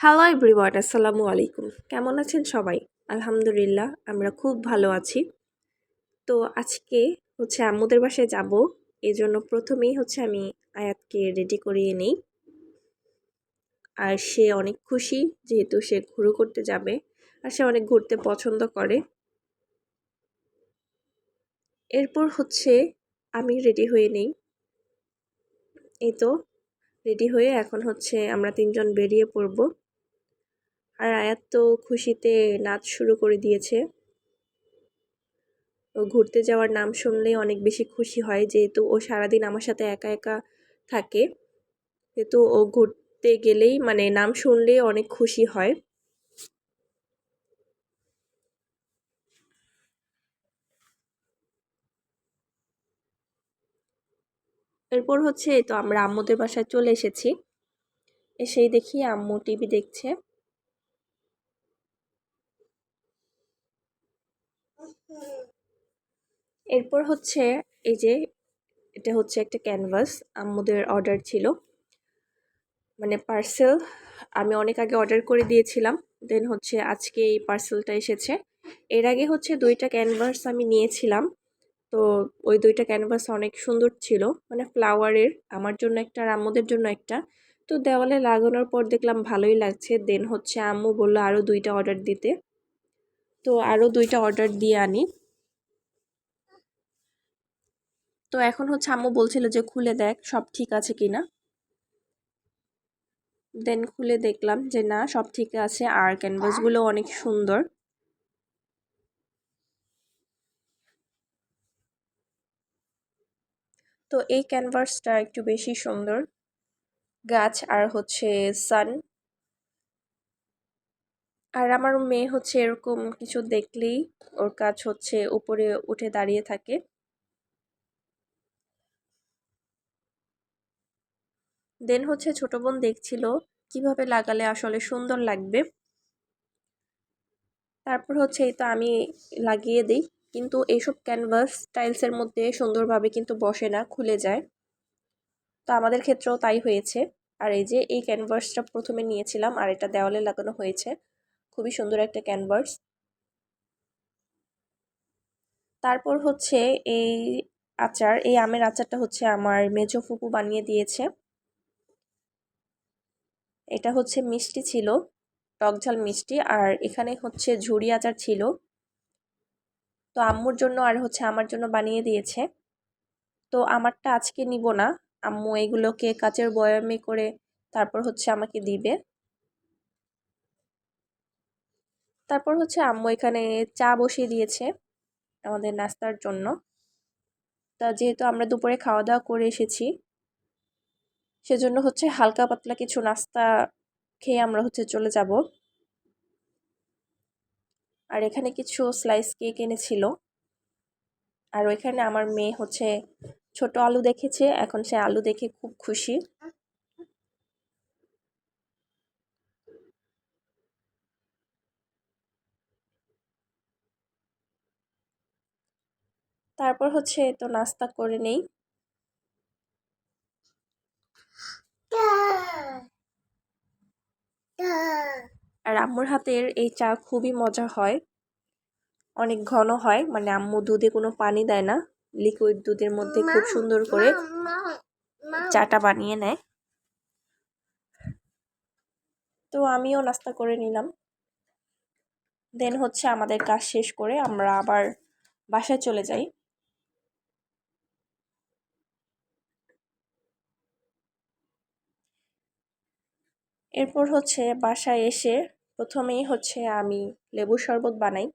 Hello everyone আসসালামু আলাইকুম কেমন আছেন সবাই? আলহামদুলিল্লাহ, আমরা খুব ভালো আছি। তো আজকে হচ্ছে আম্মুদের বাসায় যাব। এই জন্য প্রথমেই হচ্ছে আমি আয়াতকে রেডি করিয়ে নিই। আর সে অনেক খুশি, যেহেতু সে ঘুরু করতে যাবে। আর সে অনেক ঘুরতে পছন্দ করে। এরপর হচ্ছে আমি রেডি হয়ে নেই। এই তো রেডি হয়ে এখন হচ্ছে আমরা তিনজন বেরিয়ে পড়ব। আর আয়াত তো খুশিতে নাচ শুরু করে দিয়েছে। ও ঘুরতে যাওয়ার নাম শুনলেই অনেক বেশি খুশি হয়, যেহেতু ও সারাদিন আমার সাথে একা একা থাকে। যেহেতু ও ঘুরতে গেলেই মানে নাম শুনলেই অনেক খুশি হয়। এরপর হচ্ছে, তো আমরা আম্মুদের বাসায় চলে এসেছি। এসেই দেখি আম্মু টিভি দেখছে। এরপর হচ্ছে এই যে এটা হচ্ছে একটা ক্যানভাস আম্মুদের অর্ডার ছিল। মানে পার্সেল আমি অনেক আগে অর্ডার করে দিয়েছিলাম দেন হচ্ছে আজকে এই পার্সেলটা এসেছে। এর আগে হচ্ছে দুইটা ক্যানভাস আমি নিয়েছিলাম, তো ওই দুইটা ক্যানভাস অনেক সুন্দর ছিল। মানে ফ্লাওয়ারের আমার জন্য একটা আর আম্মুদের জন্য একটা। তো দেওয়ালে লাগানোর পর দেখলাম ভালোই লাগছে দেন হচ্ছে আম্মু বলল আরও দুইটা অর্ডার দিতে। তো আরও দুইটা অর্ডার দিয়ে আনি। তো এখন হচ্ছে আম্মু বলছিল যে খুলে দেখ, সব ঠিক আছে কিনা। দেন খুলে দেখলাম যে না, সব ঠিক আছে। আর ক্যানভাসগুলো অনেক সুন্দর। তো এই ক্যানভাসটা একটু বেশি সুন্দর। গাছ আর হচ্ছে সান আর আমার মেয়ে হচ্ছে এরকম কিছু দেখলেই ওর কাজ হচ্ছে উপরে উঠে দাঁড়িয়ে থাকে। দেন হচ্ছে ছোট বোন দেখছিল কীভাবে লাগালে আসলে সুন্দর লাগবে। তারপর হচ্ছে এই তো আমি লাগিয়ে দিই। কিন্তু এইসব ক্যানভাস টাইলসের মধ্যে সুন্দরভাবে কিন্তু বসে না, খুলে যায়। তো আমাদের ক্ষেত্রেও তাই হয়েছে। আর এই যে এই ক্যানভাসটা প্রথমে নিয়েছিলাম আর এটা দেওয়ালে লাগানো হয়েছে। খুবই সুন্দর একটা ক্যানভাস তারপর হচ্ছে এই আচার, এই আমের আচারটা হচ্ছে আমার মেজো ফুপু বানিয়ে দিয়েছে। এটা হচ্ছে মিষ্টি ছিল টকঝাল মিষ্টি, আর এখানে হচ্ছে ঝুড়ি আচার ছিল। তো আম্মুর জন্য আর হচ্ছে আমার জন্য বানিয়ে দিয়েছে। তো আমারটা আজকে নিব না, আম্মু এগুলোকে কাচের বয়ামে করে তারপর হচ্ছে আমাকে দিবে। তারপর হচ্ছে আম্মু এখানে চা বসিয়ে দিয়েছে আমাদের নাস্তার জন্য। তা যেহেতু আমরা দুপুরে খাওয়া দাওয়া করে এসেছি, সেজন্য হচ্ছে হালকা পাতলা কিছু নাস্তা খেয়ে আমরা হচ্ছে চলে যাব। আর এখানে কিছু স্লাইস কেক এনেছিল। আর ওইখানে আমার মেয়ে হচ্ছে ছোট আলু দেখেছে, এখন সে আলু দেখে খুব খুশি। তারপর হচ্ছে তো নাস্তা করে নেই। আর আম্মুর হাতের এই চা খুবই মজা হয়। অনেক ঘন হয় মানে আম্মু দুধে কোনো পানি দেয় না লিকুইড দুধের মধ্যে খুব সুন্দর করে চাটা বানিয়ে নেয়। তো আমিও নাস্তা করে নিলাম। দেন হচ্ছে আমাদের কাজ শেষ করে আমরা আবার বাসায় চলে যাই। এরপর হচ্ছে বাসায় এসে প্রথমেই হচ্ছে আমি লেবুর শরবত বানাই।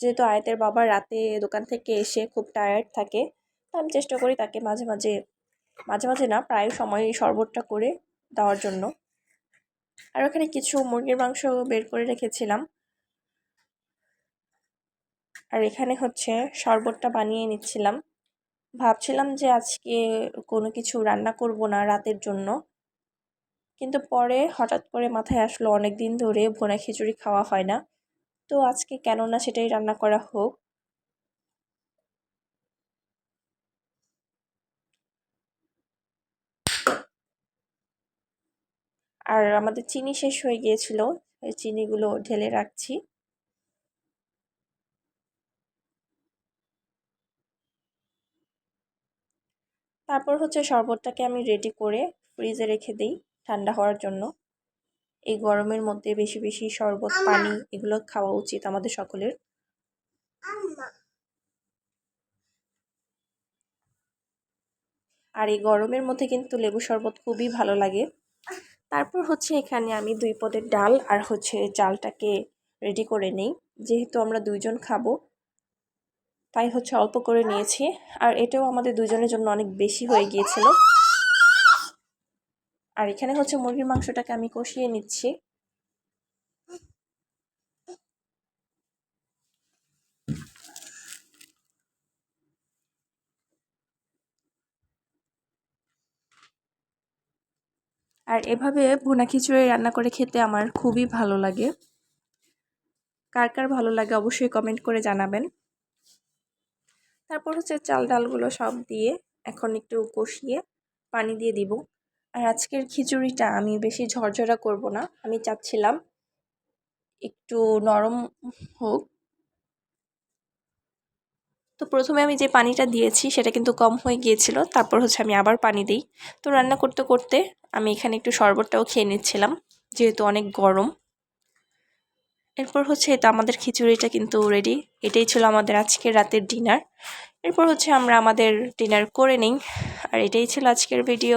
যেহেতু আয়তের বাবা রাতে দোকান থেকে এসে খুব টায়ার্ড থাকে, তো আমি চেষ্টা করি তাকে মাঝে মাঝে মাঝে মাঝে না, প্রায় সময় শরবতটা করে দেওয়ার জন্য। আর ওখানে কিছু মুরগির মাংস বের করে রেখেছিলাম। আর এখানে হচ্ছে শরবতটা বানিয়ে নিচ্ছিলাম। ভাবছিলাম যে আজকে কোনো কিছু রান্না করব না রাতের জন্য। কিন্তু পরে হঠাৎ করে মাথায় আসলো অনেক দিন ধরে ভোনা খিচুড়ি খাওয়া হয় না। তো আজকে কেন না সেটাই রান্না করা হোক। আর আমাদের চিনি শেষ হয়ে গিয়েছিল, এই চিনিগুলো ঢেলে রাখছি। তারপর হচ্ছে শরবতটাকে আমি রেডি করে ফ্রিজে রেখে দিই। ঠান্ডা হওয়ার জন্য। এই গরমের মধ্যে বেশি বেশি শরবত পানি এগুলো খাওয়া উচিত আমাদের সকলের। আর এই গরমের মধ্যে কিন্তু লেবু শরবত খুবই ভালো লাগে। তারপর হচ্ছে এখানে আমি দুই পদের ডাল আর হচ্ছে চালটাকে রেডি করে নিই। যেহেতু আমরা দুইজন খাব তাই হচ্ছে অল্প করে নিয়েছি। আর এটাও আমাদের দুজনের জন্য অনেক বেশি হয়ে গিয়েছিল। আর এখানে হচ্ছে মুরগির মাংসটাকে আমি কষিয়ে নিচ্ছি। আর এভাবে ভুনা খিচুড়ি রান্না করে খেতে আমার খুবই ভালো লাগে। কার কার ভালো লাগে অবশ্যই কমেন্ট করে জানাবেন। তারপর হচ্ছে চাল ডালগুলো সব দিয়ে এখন একটু কষিয়ে পানি দিয়ে দিব। আর আজকের খিচুড়িটা আমি বেশি ঝরঝরা করব না। আমি চাচ্ছিলাম একটু নরম হোক। তো প্রথমে আমি যে পানিটা দিয়েছি সেটা কিন্তু কম হয়ে গিয়েছিল, তারপর হচ্ছে আমি আবার পানি দিই। তো রান্না করতে করতে আমি এখানে একটু শরবতটাও খেয়ে নিচ্ছিলাম, যেহেতু অনেক গরম। এরপর হচ্ছে এটা আমাদের খিচুড়িটা কিন্তু রেডি এটাই ছিল আমাদের আজকের রাতের ডিনার এরপর হচ্ছে আমরা আমাদের ডিনার করে নিই, আর এটাই ছিল আজকের ভিডিও